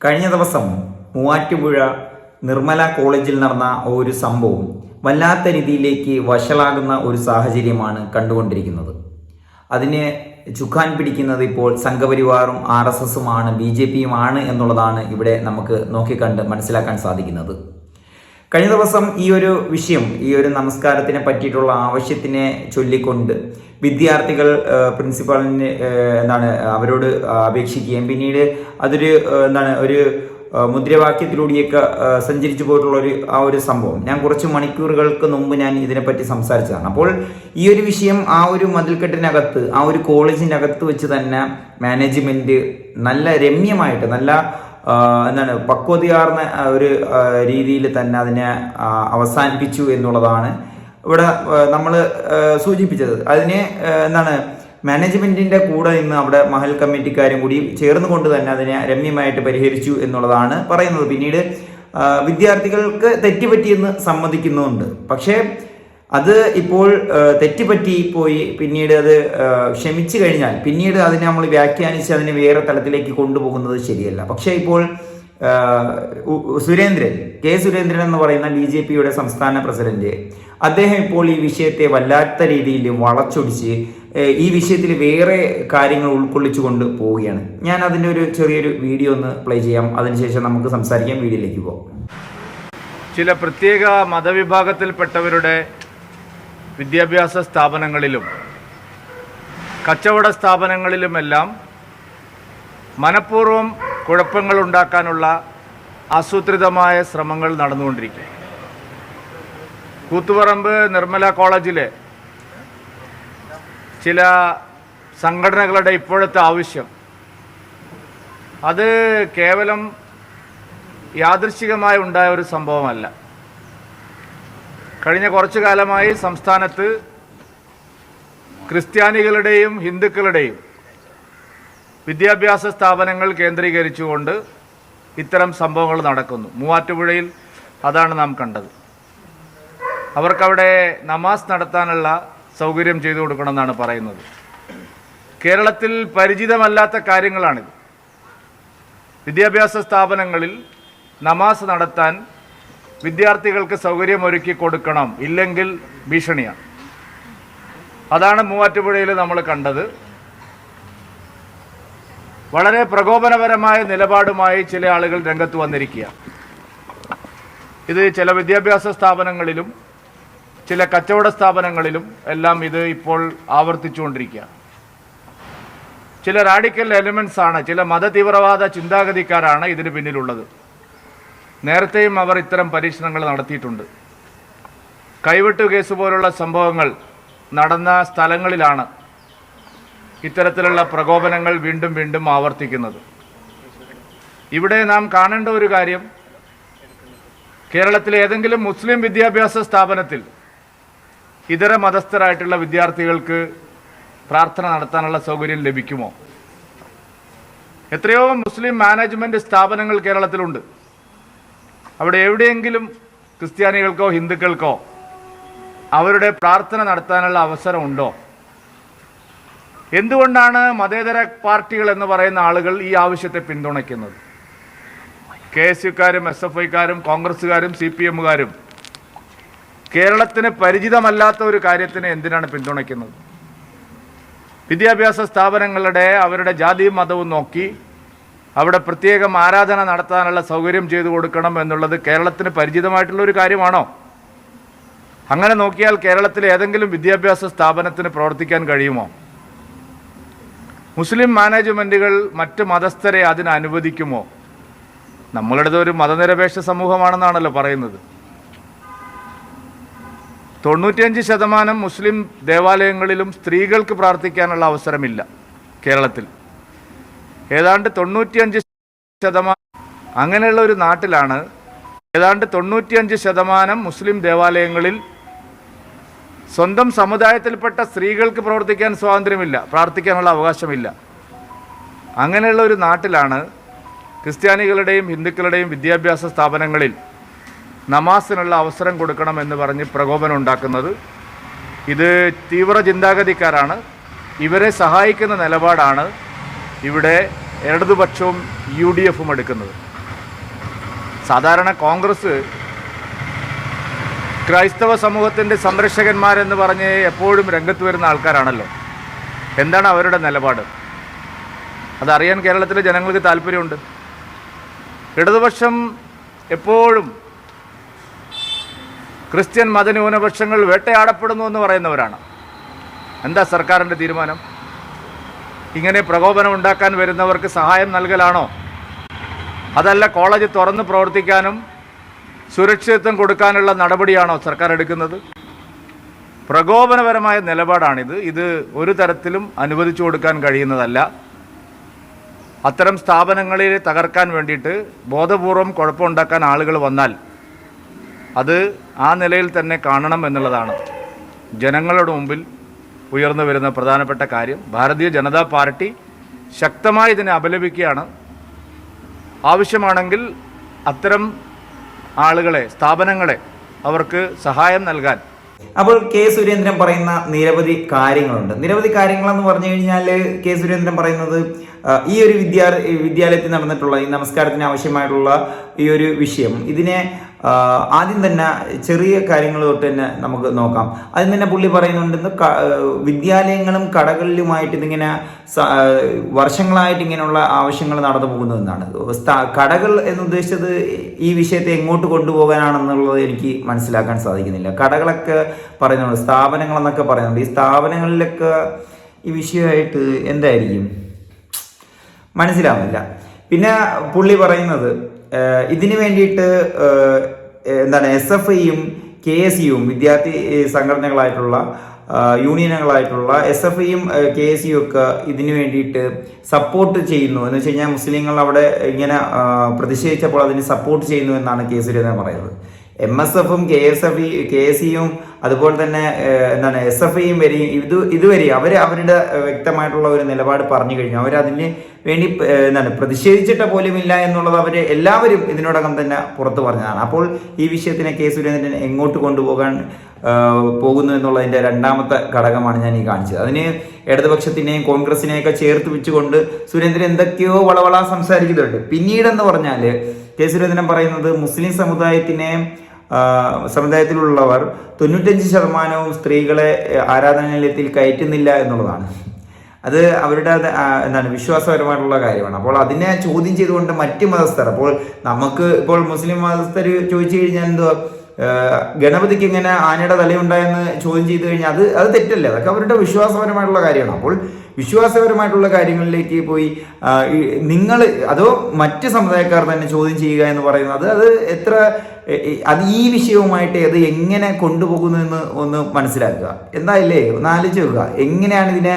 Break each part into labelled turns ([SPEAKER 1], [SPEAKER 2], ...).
[SPEAKER 1] കഴിഞ്ഞ ദിവസം മൂവാറ്റുപുഴ നിർമ്മല കോളേജിൽ നടന്ന ഒരു സംഭവം വല്ലാത്ത രീതിയിലേക്ക് വഷളാകുന്ന ഒരു സാഹചര്യമാണ് കണ്ടുകൊണ്ടിരിക്കുന്നത്. അതിന് ചുക്കാൻ പിടിക്കുന്നത് ഇപ്പോൾ സംഘപരിവാറും ആർ എസ് എസുമാണ് ബി ജെ പിയുമാണ് എന്നുള്ളതാണ് ഇവിടെ നമുക്ക് നോക്കിക്കണ്ട് മനസ്സിലാക്കാൻ സാധിക്കുന്നത്. കഴിഞ്ഞ ദിവസം ഈ ഒരു വിഷയം ഈ ഒരു നമസ്കാരത്തിനെ പറ്റിയിട്ടുള്ള ആവശ്യത്തിനെ ചൊല്ലിക്കൊണ്ട് വിദ്യാർത്ഥികൾ പ്രിൻസിപ്പാളിന് എന്താണ് അവരോട് അപേക്ഷിക്കുകയും പിന്നീട് അതൊരു എന്താണ് ഒരു മുദ്രാവാക്യത്തിലൂടെയൊക്കെ സഞ്ചരിച്ചു പോയിട്ടുള്ള ഒരു ആ ഒരു സംഭവം. ഞാൻ കുറച്ച് മണിക്കൂറുകൾക്ക് മുമ്പ് ഞാൻ ഇതിനെപ്പറ്റി സംസാരിച്ചതാണ്. അപ്പോൾ ഈ ഒരു വിഷയം ആ ഒരു മതിൽക്കെട്ടിനകത്ത് ആ ഒരു കോളേജിനകത്ത് വെച്ച് തന്നെ മാനേജ്മെന്റ് നല്ല രമ്യമായിട്ട് നല്ല എന്താണ് പക്വതയാർന്ന ഒരു രീതിയിൽ തന്നെ അതിനെ അവസാനിപ്പിച്ചു എന്നുള്ളതാണ് ഇവിടെ നമ്മൾ സൂചിപ്പിച്ചത്. അതിനെ എന്താണ് മാനേജ്മെന്റിന്റെ കൂടെ നിന്ന് അവിടെ മഹൽ കമ്മിറ്റിക്കാരും കൂടി ചേർന്നുകൊണ്ട് തന്നെ അതിനെ രമ്യമായിട്ട് പരിഹരിച്ചു എന്നുള്ളതാണ് പറയുന്നത്. പിന്നീട് വിദ്യാർത്ഥികൾക്ക് തെറ്റുപറ്റിയെന്ന് സമ്മതിക്കുന്നുണ്ട്. പക്ഷേ അത് ഇപ്പോൾ തെറ്റുപറ്റി പോയി പിന്നീട് അത് ക്ഷമിച്ചു കഴിഞ്ഞാൽ പിന്നീട് അതിനെ നമ്മൾ വ്യാഖ്യാനിച്ച് അതിനെ വേറെ തലത്തിലേക്ക് കൊണ്ടുപോകുന്നത് ശരിയല്ല. പക്ഷേ ഇപ്പോൾ സുരേന്ദ്രൻ കെ സുരേന്ദ്രൻ എന്ന് പറയുന്ന ബി ജെ പിയുടെ സംസ്ഥാന പ്രസിഡന്റ് അദ്ദേഹം ഇപ്പോൾ ഈ വിഷയത്തെ വല്ലാത്ത രീതിയിൽ വളച്ചൊടിച്ച് ഈ വിഷയത്തിൽ വേറെ കാര്യങ്ങൾ ഉൾക്കൊള്ളിച്ചു കൊണ്ട് പോവുകയാണ്. ഞാൻ അതിന്റെ ഒരു ചെറിയൊരു വീഡിയോ ഒന്ന് പ്ലേ ചെയ്യാം. അതിനുശേഷം നമുക്ക് സംസാരിക്കാം. വീഡിയോയിലേക്ക് പോകാം.
[SPEAKER 2] ചില പ്രത്യേക മതവിഭാഗത്തിൽപ്പെട്ടവരുടെ വിദ്യാഭ്യാസ സ്ഥാപനങ്ങളിലും കച്ചവട സ്ഥാപനങ്ങളിലുമെല്ലാം മനഃപൂർവം കുഴപ്പങ്ങൾ ഉണ്ടാക്കാനുള്ള ആസൂത്രിതമായ ശ്രമങ്ങൾ നടന്നുകൊണ്ടിരിക്കും. കൂത്തുപറമ്പ് നിർമ്മല കോളേജിലെ ചില സംഘടനകളുടെ ഇപ്പോഴത്തെ ആവശ്യം അത് കേവലം യാദൃശികമായി ഉണ്ടായ ഒരു സംഭവമല്ല. കഴിഞ്ഞ കുറച്ചു കാലമായി സംസ്ഥാനത്ത് ക്രിസ്ത്യാനികളുടെയും ഹിന്ദുക്കളുടെയും വിദ്യാഭ്യാസ സ്ഥാപനങ്ങൾ കേന്ദ്രീകരിച്ചുകൊണ്ട് ഇത്തരം സംഭവങ്ങൾ നടക്കുന്നു. മൂവാറ്റുപുഴയിൽ അതാണ് നാം കണ്ടത്. അവർക്കവിടെ നമാസ് നടത്താനുള്ള സൗകര്യം ചെയ്തു കൊടുക്കണമെന്നാണ് പറയുന്നത്. കേരളത്തിൽ പരിചിതമല്ലാത്ത കാര്യങ്ങളാണിത്. വിദ്യാഭ്യാസ സ്ഥാപനങ്ങളിൽ നമാസ് നടത്താൻ വിദ്യാർത്ഥികൾക്ക് സൗകര്യമൊരുക്കി കൊടുക്കണം ഇല്ലെങ്കിൽ ഭീഷണിയാണ് അതാണ് മൂവാറ്റുപുഴയിൽ നമ്മൾ കണ്ടത്. വളരെ പ്രകോപനപരമായ നിലപാടുമായി ചില ആളുകൾ രംഗത്ത് വന്നിരിക്കുക. ഇത് ചില വിദ്യാഭ്യാസ സ്ഥാപനങ്ങളിലും ചില കച്ചവട സ്ഥാപനങ്ങളിലും എല്ലാം ഇത് ഇപ്പോൾ ആവർത്തിച്ചുകൊണ്ടിരിക്കുക. ചില റാഡിക്കൽ എലിമെന്റ്സ് ആണ് ചില മതതീവ്രവാദ ചിന്താഗതിക്കാരാണ് ഇതിന് പിന്നിലുള്ളത്. നേരത്തെയും അവർ ഇത്തരം പരീക്ഷണങ്ങൾ നടത്തിയിട്ടുണ്ട്. കൈവെട്ടു കേസ് പോലുള്ള സംഭവങ്ങൾ നടന്ന സ്ഥലങ്ങളിലാണ് ഇത്തരത്തിലുള്ള പ്രകോപനങ്ങൾ വീണ്ടും വീണ്ടും ആവർത്തിക്കുന്നത്. ഇവിടെ നാം കാണേണ്ട ഒരു കാര്യം കേരളത്തിലെ ഏതെങ്കിലും മുസ്ലിം വിദ്യാഭ്യാസ സ്ഥാപനത്തിൽ ഇതര മതസ്ഥരായിട്ടുള്ള വിദ്യാർത്ഥികൾക്ക് പ്രാർത്ഥന നടത്താനുള്ള സൗകര്യം ലഭിക്കുമോ? എത്രയോ മുസ്ലിം മാനേജ്മെന്റ് സ്ഥാപനങ്ങൾ കേരളത്തിലുണ്ട്. അവിടെ എവിടെയെങ്കിലും ക്രിസ്ത്യാനികൾക്കോ ഹിന്ദുക്കൾക്കോ അവരുടെ പ്രാർത്ഥന നടത്താനുള്ള അവസരമുണ്ടോ? എന്തുകൊണ്ടാണ് മതേതര പാർട്ടികൾ എന്ന് പറയുന്ന ആളുകൾ ഈ ആവശ്യത്തെ പിന്തുണയ്ക്കുന്നത്? കെ എസ് യുക്കാരും എസ് എഫ് ഐക്കാരും കോൺഗ്രസ്സുകാരും സി പി എമ്മുകാരും കേരളത്തിന് പരിചിതമല്ലാത്ത ഒരു കാര്യത്തിന് എന്തിനാണ് പിന്തുണയ്ക്കുന്നത്? വിദ്യാഭ്യാസ സ്ഥാപനങ്ങളുടെ അവരുടെ ജാതിയും മതവും നോക്കി അവിടെ പ്രത്യേകം ആരാധന നടത്താനുള്ള സൗകര്യം ചെയ്തു കൊടുക്കണം എന്നുള്ളത് കേരളത്തിന് പരിചിതമായിട്ടുള്ള ഒരു കാര്യമാണോ? അങ്ങനെ നോക്കിയാൽ കേരളത്തിലെ ഏതെങ്കിലും വിദ്യാഭ്യാസ സ്ഥാപനത്തിന് പ്രവർത്തിക്കാൻ കഴിയുമോ? മുസ്ലിം മാനേജ്മെന്റുകൾ മറ്റ് മതസ്ഥരെ അതിന് അനുവദിക്കുമോ? നമ്മളുടേത് ഒരു മതനിരപേക്ഷ സമൂഹമാണെന്നാണല്ലോ പറയുന്നത്. തൊണ്ണൂറ്റിയഞ്ച് ശതമാനം മുസ്ലിം ദേവാലയങ്ങളിലും സ്ത്രീകൾക്ക് പ്രാർത്ഥിക്കാനുള്ള അവസരമില്ല കേരളത്തിൽ. ഏതാണ്ട് തൊണ്ണൂറ്റിയഞ്ച് ശതമാനം അങ്ങനെയുള്ള ഒരു നാട്ടിലാണ് ഏതാണ്ട് തൊണ്ണൂറ്റിയഞ്ച് ശതമാനം മുസ്ലിം ദേവാലയങ്ങളിൽ സ്വന്തം സമുദായത്തിൽപ്പെട്ട സ്ത്രീകൾക്ക് പ്രവർത്തിക്കാൻ സ്വാതന്ത്ര്യമില്ല പ്രാർത്ഥിക്കാനുള്ള അവകാശമില്ല. അങ്ങനെയുള്ള ഒരു നാട്ടിലാണ് ക്രിസ്ത്യാനികളുടെയും ഹിന്ദുക്കളുടെയും വിദ്യാഭ്യാസ സ്ഥാപനങ്ങളിൽ നമാസിനുള്ള അവസരം കൊടുക്കണമെന്ന് പറഞ്ഞ് പ്രകോപനം ഉണ്ടാക്കുന്നത്. ഇത് തീവ്ര ചിന്താഗതിക്കാരാണ് ഇവരെ സഹായിക്കുന്ന നിലപാടാണ് ഇവിടെ ഇടതുപക്ഷവും യു ഡി എഫും എടുക്കുന്നത്. സാധാരണ കോൺഗ്രസ് ക്രൈസ്തവ സമൂഹത്തിന്റെ സംരക്ഷകന്മാരെന്ന് പറഞ്ഞ് എപ്പോഴും രംഗത്ത് വരുന്ന ആൾക്കാരാണല്ലോ. എന്താണ് അവരുടെ നിലപാട്? അതറിയാൻ കേരളത്തിലെ ജനങ്ങൾക്ക് താല്പര്യമുണ്ട്. ഇടതുപക്ഷം എപ്പോഴും ക്രിസ്ത്യൻ മതന്യൂനപക്ഷങ്ങൾ വേട്ടയാടപ്പെടുന്നു എന്ന് പറയുന്നവരാണ്. എന്താ സർക്കാരിന്റെ തീരുമാനം? ഇങ്ങനെ പ്രകോപനം ഉണ്ടാക്കാൻ വരുന്നവർക്ക് സഹായം നൽകലാണോ? അതല്ല കോളേജ് തുറന്ന് പ്രവർത്തിക്കാനും സുരക്ഷിതത്വം കൊടുക്കാനുള്ള നടപടിയാണോ സർക്കാർ എടുക്കുന്നത്? പ്രകോപനപരമായ നിലപാടാണിത്. ഇത് ഒരു തരത്തിലും അനുവദിച്ചു കൊടുക്കാൻ കഴിയുന്നതല്ല. അത്തരം സ്ഥാപനങ്ങളിൽ തകർക്കാൻ വേണ്ടിയിട്ട് ബോധപൂർവം കുഴപ്പമുണ്ടാക്കാൻ ആളുകൾ വന്നാൽ അത് ആ നിലയിൽ തന്നെ കാണണം എന്നുള്ളതാണ്. ജനങ്ങളുടെ മുമ്പിൽ ഉയർന്നു വരുന്ന പ്രധാനപ്പെട്ട കാര്യം. ഭാരതീയ ജനതാ പാർട്ടി ശക്തമായി ഇതിനെ അപലപിക്കുകയാണ്. ആവശ്യമാണെങ്കിൽ അത്തരം ആളുകളെ സ്ഥാപനങ്ങളെ അവർക്ക് സഹായം നൽകാൻ.
[SPEAKER 1] അപ്പോൾ കെ സുരേന്ദ്രൻ പറയുന്ന നിരവധി കാര്യങ്ങളുണ്ട്. നിരവധി കാര്യങ്ങളെന്ന് പറഞ്ഞു കഴിഞ്ഞാൽ കെ സുരേന്ദ്രൻ പറയുന്നത് ഈ ഒരു വിദ്യാ വിദ്യാലയത്തിൽ നടന്നിട്ടുള്ള ഈ നമസ്കാരത്തിന് ആവശ്യമായിട്ടുള്ള ഈ ഒരു വിഷയം ഇതിനെ ആദ്യം തന്നെ ചെറിയ കാര്യങ്ങൾ തൊട്ട് തന്നെ നമുക്ക് നോക്കാം. ആദ്യം തന്നെ പുള്ളി പറയുന്നുണ്ട് വിദ്യാലയങ്ങളും കടകളിലുമായിട്ട് ഇതിങ്ങനെ വർഷങ്ങളായിട്ട് ഇങ്ങനെയുള്ള ആവശ്യങ്ങൾ നടന്നു പോകുന്നതെന്നാണ് കടകൾ എന്നുദ്ദേശിച്ചത് ഈ വിഷയത്തെ എങ്ങോട്ട് കൊണ്ടുപോകാനാണെന്നുള്ളത് എനിക്ക് മനസ്സിലാക്കാൻ സാധിക്കുന്നില്ല. കടകളൊക്കെ പറയുന്നുണ്ട് സ്ഥാപനങ്ങൾ എന്നൊക്കെ പറയുന്നുണ്ട്. ഈ സ്ഥാപനങ്ങളിലൊക്കെ ഈ വിഷയമായിട്ട് എന്തായിരിക്കും? മനസ്സിലാവുന്നില്ല. പിന്നെ പുള്ളി പറയുന്നത് ഇതിനു വേണ്ടിയിട്ട് എന്താണ് എസ് എഫ് ഐയും കെ എസ് യുവും വിദ്യാർത്ഥി സംഘടനകളായിട്ടുള്ള യൂണിയനുകളായിട്ടുള്ള എസ് എഫ് ഐയും കെ എസ് യു ഒക്കെ ഇതിനു വേണ്ടിയിട്ട് സപ്പോർട്ട് ചെയ്യുന്നു. എന്ന് വെച്ച് കഴിഞ്ഞാൽ മുസ്ലിങ്ങൾ അവിടെ ഇങ്ങനെ പ്രതിഷേധിച്ചപ്പോൾ അതിന് സപ്പോർട്ട് ചെയ്യുന്നു എന്നാണ് കെ സുരേന്ദ്രൻ പറയുന്നത്. എം എസ് എഫും K S F K S സിയും അതുപോലെ തന്നെ എന്താണ് എസ് എഫ് ഐയും വരെയും ഇത് ഇതുവരെ അവർ അവരുടെ വ്യക്തമായിട്ടുള്ള ഒരു നിലപാട് പറഞ്ഞു കഴിഞ്ഞു. അവർ അതിന് വേണ്ടി എന്താണ് പ്രതിഷേധിച്ചിട്ട് പോലും ഇല്ല എന്നുള്ളത് അവർ എല്ലാവരും ഇതിനോടകം തന്നെ പുറത്തു പറഞ്ഞതാണ്. അപ്പോൾ ഈ വിഷയത്തിനെ കെ സുരേന്ദ്രൻ എങ്ങോട്ട് കൊണ്ടുപോകാൻ പോകുന്നു എന്നുള്ളതിന്റെ രണ്ടാമത്തെ ഘടകമാണ് ഞാൻ ഈ കാണിച്ചത്. അതിന് ഇടതുപക്ഷത്തിനെയും കോൺഗ്രസിനെയൊക്കെ ചേർത്ത് വെച്ചുകൊണ്ട് സുരേന്ദ്രൻ എന്തൊക്കെയോ വളവള സംസാരിക്കുന്നുണ്ട്. പിന്നീടെന്ന് പറഞ്ഞാൽ കെ സുരേന്ദ്രൻ പറയുന്നത് മുസ്ലിം സമുദായത്തിനെ സമുദായത്തിലുള്ളവർ തൊണ്ണൂറ്റഞ്ച് ശതമാനവും സ്ത്രീകളെ ആരാധനാലയത്തിൽ കയറ്റുന്നില്ല എന്നുള്ളതാണ്. അത് അവരുടെ എന്താണ് വിശ്വാസപരമായിട്ടുള്ള കാര്യമാണ്. അപ്പോൾ അതിനെ ചോദ്യം ചെയ്തുകൊണ്ട് മറ്റ് മതസ്ഥർ അപ്പോൾ നമുക്ക് ഇപ്പോൾ മുസ്ലിം മതസ്ഥർ ചോദിച്ചു കഴിഞ്ഞാൽ എന്തോ ഗണപതിക്ക് ഇങ്ങനെ ആനയുടെ തലയുണ്ടായെന്ന് ചോദ്യം ചെയ്തു കഴിഞ്ഞാൽ അത് അത് തെറ്റല്ലേ? അതൊക്കെ അവരുടെ വിശ്വാസപരമായിട്ടുള്ള കാര്യമാണ്. അപ്പോൾ വിശ്വാസപരമായിട്ടുള്ള കാര്യങ്ങളിലേക്ക് പോയി നിങ്ങൾ അതോ മറ്റ് സമുദായക്കാർ തന്നെ ചോദ്യം ചെയ്യുക എന്ന് പറയുന്നത് അത് എത്ര അത് ഈ വിഷയവുമായിട്ട് അത് എങ്ങനെ കൊണ്ടുപോകുന്നതെന്ന് ഒന്ന് മനസ്സിലാക്കുക. എന്തായില്ലേ? ഒന്ന് ആലോചിച്ച് നോക്കുക. എങ്ങനെയാണ് ഇതിനെ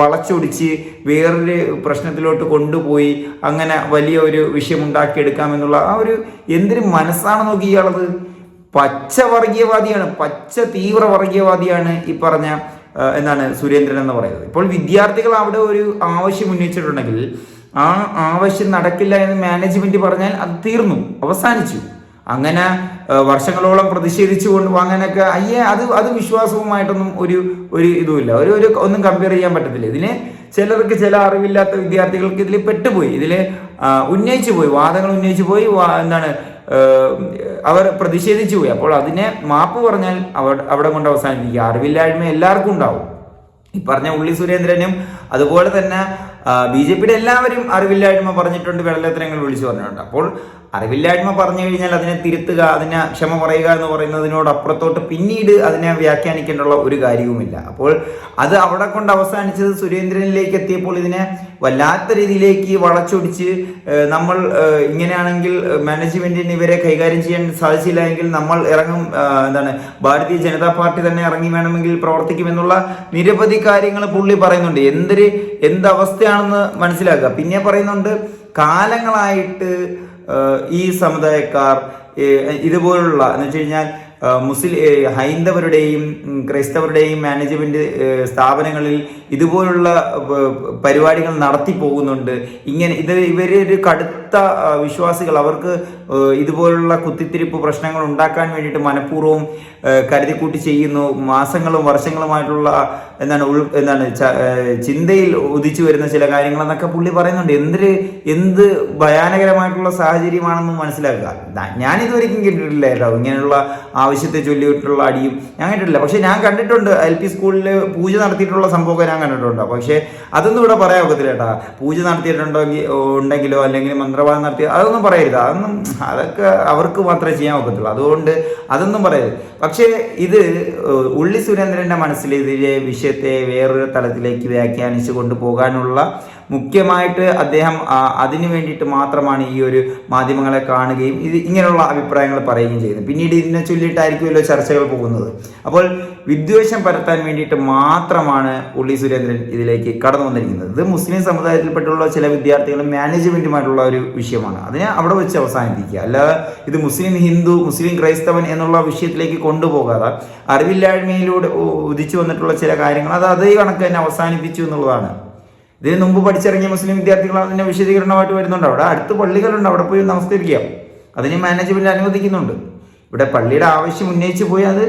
[SPEAKER 1] വളച്ചൊടിച്ച് വേറൊരു പ്രശ്നത്തിലോട്ട് കൊണ്ടുപോയി അങ്ങനെ വലിയ ഒരു വിഷയം ഉണ്ടാക്കിയെടുക്കാമെന്നുള്ള ആ ഒരു എന്തൊരു മനസ്സാണ് നോക്കി ഇയാളത്? പച്ച വർഗീയവാദിയാണ് പച്ച തീവ്ര വർഗീയവാദിയാണ് ഈ പറഞ്ഞ ആ, എന്താണ് സുരേന്ദ്രൻ എന്ന് പറയുന്നത്. ഇപ്പോൾ വിദ്യാർത്ഥികൾ അവിടെ ഒരു ആവശ്യം ഉന്നയിച്ചിട്ടുണ്ടെങ്കിൽ ആ ആവശ്യം നടക്കില്ല എന്ന് മാനേജ്മെന്റ് പറഞ്ഞാൽ അത് തീർന്നു അവസാനിച്ചു. അങ്ങനെ വർഷങ്ങളോളം പ്രതിഷേധിച്ചു കൊണ്ട് അങ്ങനെയൊക്കെ അയ്യേ അത് അത് വിശ്വാസവുമായിട്ടൊന്നും ഒരു ഒരു ഇതുമില്ല. ഒരു ഒരു ഒന്നും കമ്പയർ ചെയ്യാൻ പറ്റത്തില്ല. ഇതിന് ചിലർക്ക് ചില അറിവില്ലാത്ത വിദ്യാർത്ഥികൾക്ക് ഇതിൽ പെട്ടുപോയി. ഇതിൽ ഉന്നയിച്ചു പോയി വാദങ്ങൾ ഉന്നയിച്ചു പോയി എന്താണ് അവർ പ്രതിഷേധിച്ചു പോയി. അപ്പോൾ അതിനെ മാപ്പ് പറഞ്ഞാൽ അവിടെ അവിടെ കൊണ്ട് അവസാനിപ്പിക്കുക. അറിവില്ലായ്മ എല്ലാവർക്കും ഉണ്ടാവും. ഈ പറഞ്ഞ ഉള്ളി സുരേന്ദ്രനും അതുപോലെ തന്നെ ബി ജെ പിയുടെ എല്ലാവരും അറിവില്ലായ്മ പറഞ്ഞിട്ടുണ്ട് വെള്ളത്തിനങ്ങൾ വിളിച്ചു പറഞ്ഞിട്ടുണ്ട്. അപ്പോൾ അറിവില്ലായ്മ പറഞ്ഞു കഴിഞ്ഞാൽ അതിനെ തിരുത്തുക അതിനെ ക്ഷമ പറയുക എന്ന് പറയുന്നതിനോട് അപ്പുറത്തോട്ട് പിന്നീട് അതിനെ വ്യാഖ്യാനിക്കേണ്ടുള്ള ഒരു കാര്യവുമില്ല. അപ്പോൾ അത് അവിടെ കൊണ്ട് അവസാനിച്ചത് സുരേന്ദ്രനിലേക്ക് എത്തിയപ്പോൾ ഇതിനെ വല്ലാത്ത രീതിയിലേക്ക് വളച്ചൊടിച്ച് നമ്മൾ ഇങ്ങനെയാണെങ്കിൽ മാനേജ്മെന്റിന് ഇവരെ കൈകാര്യം ചെയ്യാൻ സാധിച്ചില്ല എങ്കിൽ നമ്മൾ ഇറങ്ങും എന്താണ് ഭാരതീയ ജനതാ പാർട്ടി തന്നെ ഇറങ്ങി വേണമെങ്കിൽ പ്രവർത്തിക്കുമെന്നുള്ള നിരവധി കാര്യങ്ങൾ പുള്ളി പറയുന്നുണ്ട്. എന്തൊരു എന്തവസ്ഥയാണെന്ന് മനസ്സിലാക്കുക. പിന്നെ പറയുന്നുണ്ട് കാലങ്ങളായിട്ട് ഈ സമുദായക്കാർ ഇതുപോലുള്ള എന്ന് വെച്ച് കഴിഞ്ഞാൽ മുസ്ലിം ഹൈന്ദവരുടെയും ക്രൈസ്തവരുടെയും മാനേജ്മെന്റ് സ്ഥാപനങ്ങളിൽ ഇതുപോലുള്ള പരിപാടികൾ നടത്തി പോകുന്നുണ്ട്. ഇങ്ങനെ ഇത് ഇവരൊരു കടുത്ത വിശ്വാസികൾ. അവർക്ക് ഇതുപോലുള്ള കുത്തിത്തിരിപ്പ് പ്രശ്നങ്ങൾ ഉണ്ടാക്കാൻ വേണ്ടിയിട്ട് മനഃപൂർവം കരുതിക്കൂട്ടി ചെയ്യുന്നു. മാസങ്ങളും വർഷങ്ങളുമായിട്ടുള്ള എന്താണ് ഉൾ എന്താണ് ചിന്തയിൽ ഉദിച്ചു വരുന്ന ചില കാര്യങ്ങൾ എന്നൊക്കെ പുള്ളി പറയുന്നുണ്ട്. എന്തൊരു എന്ത് ഭയാനകരമായിട്ടുള്ള സാഹചര്യമാണെന്ന് മനസ്സിലാക്കുക. ഞാൻ കേട്ടിട്ടില്ല കേട്ടോ. ഇങ്ങനെയുള്ള ആവശ്യത്തെ ചൊല്ലിയിട്ടുള്ള അടിയും ഞാൻ കണ്ടിട്ടില്ല. പക്ഷേ ഞാൻ കണ്ടിട്ടുണ്ട് എൽ പി സ്കൂളിൽ പൂജ നടത്തിയിട്ടുള്ള സംഭവമൊക്കെ ഞാൻ കണ്ടിട്ടുണ്ട്. പക്ഷേ അതൊന്നും ഇവിടെ പറയാൻ ഒക്കത്തില്ല കേട്ടാ. പൂജ നടത്തിയിട്ടുണ്ടെങ്കിൽ ഉണ്ടെങ്കിലോ അല്ലെങ്കിൽ മന്ത്രവാദം നടത്തി അതൊന്നും പറയരുത്. അതൊന്നും അതൊക്കെ അവർക്ക് മാത്രമേ ചെയ്യാൻ ഒക്കത്തുള്ളൂ. അതുകൊണ്ട് അതൊന്നും പറയരുത്. പക്ഷേ ഇത് ഉള്ളി സുരേന്ദ്രന്റെ മനസ്സിൽ ഇതിലെ വിഷയത്തെ വേറൊരു തലത്തിലേക്ക് വ്യാഖ്യാനിച്ചു കൊണ്ടുപോകാനുള്ള മുഖ്യമായിട്ട് അദ്ദേഹം അതിനു വേണ്ടിയിട്ട് മാത്രമാണ് ഈ ഒരു മാധ്യമങ്ങളെ കാണുകയും ഇത് ഇങ്ങനെയുള്ള അഭിപ്രായങ്ങൾ പറയുകയും ചെയ്യുന്നത്. പിന്നീട് ഇതിനെ ചൊല്ലിയിട്ടായിരിക്കുമല്ലോ ചർച്ചകൾ പോകുന്നത്. അപ്പോൾ വിദ്വേഷം പരത്താൻ വേണ്ടിയിട്ട് മാത്രമാണ് ഉള്ളി സുരേന്ദ്രൻ ഇതിലേക്ക് കടന്നു വന്നിരിക്കുന്നത്. ഇത് മുസ്ലിം സമുദായത്തിൽപ്പെട്ടുള്ള ചില വിദ്യാർത്ഥികളും മാനേജ്മെന്റുമായിട്ടുള്ള ഒരു വിഷയമാണ്. അതിനെ അവിടെ വെച്ച് അവസാനിപ്പിക്കുക. അല്ലാതെ ഇത് മുസ്ലിം ഹിന്ദു മുസ്ലിം ക്രൈസ്തവൻ എന്നുള്ള വിഷയത്തിലേക്ക് കൊണ്ടുപോകാതെ അറിവില്ലായ്മയിലൂടെ ഉദിച്ചു വന്നിട്ടുള്ള ചില കാര്യങ്ങൾ അത് അതേ കണക്ക് തന്നെ അവസാനിപ്പിച്ചു എന്നുള്ളതാണ്. ഇതിന് മുമ്പ് പഠിച്ചിറങ്ങിയ മുസ്ലിം വിദ്യാർത്ഥികൾ അതിന്റെ വിശദീകരണമായിട്ട് വരുന്നുണ്ട്. അവിടെ അടുത്ത് പള്ളികളുണ്ട്. അവിടെ പോയി നമസ്കരിക്കാം അതിന് മാനേജ്മെന്റ് അനുവദിക്കുന്നുണ്ട്. ഇവിടെ പള്ളിയുടെ ആവശ്യം ഉന്നയിച്ചു പോയി അത്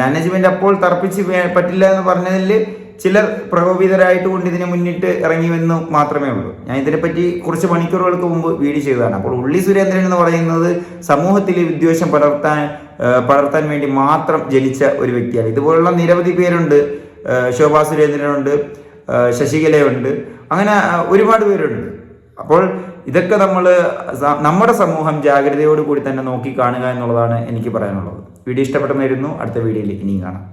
[SPEAKER 1] മാനേജ്മെന്റ് അപ്പോൾ തർപ്പിച്ച് പറ്റില്ല എന്ന് പറഞ്ഞതിൽ ചിലർ പ്രകോപിതരായിട്ട് കൊണ്ട് ഇതിനെ മുന്നിട്ട് ഇറങ്ങിവെന്ന് മാത്രമേ ഉള്ളൂ. ഞാൻ ഇതിനെപ്പറ്റി കുറച്ച് മണിക്കൂറുകൾക്ക് മുമ്പ് വീഡിയോ ചെയ്തതാണ്. അപ്പോൾ ഉള്ളി സുരേന്ദ്രൻ എന്ന് പറയുന്നത് സമൂഹത്തിൽ വിദ്വേഷം പടർത്താൻ പടർത്താൻ വേണ്ടി മാത്രം ജനിച്ച ഒരു വ്യക്തിയാണ്. ഇതുപോലുള്ള നിരവധി പേരുണ്ട്. ശോഭാ സുരേന്ദ്രനുണ്ട്. ശശികലയുണ്ട്. അങ്ങനെ ഒരുപാട് പേരുണ്ട്. അപ്പോൾ ഇതൊക്കെ നമ്മൾ നമ്മുടെ സമൂഹം ജാഗ്രതയോടുകൂടി തന്നെ നോക്കി കാണുക എന്നുള്ളതാണ് എനിക്ക് പറയാനുള്ളത്. വീഡിയോ ഇഷ്ടപ്പെട്ടെന്നായിരുന്നു അടുത്ത വീഡിയോയിൽ ഇനിയും കാണാം.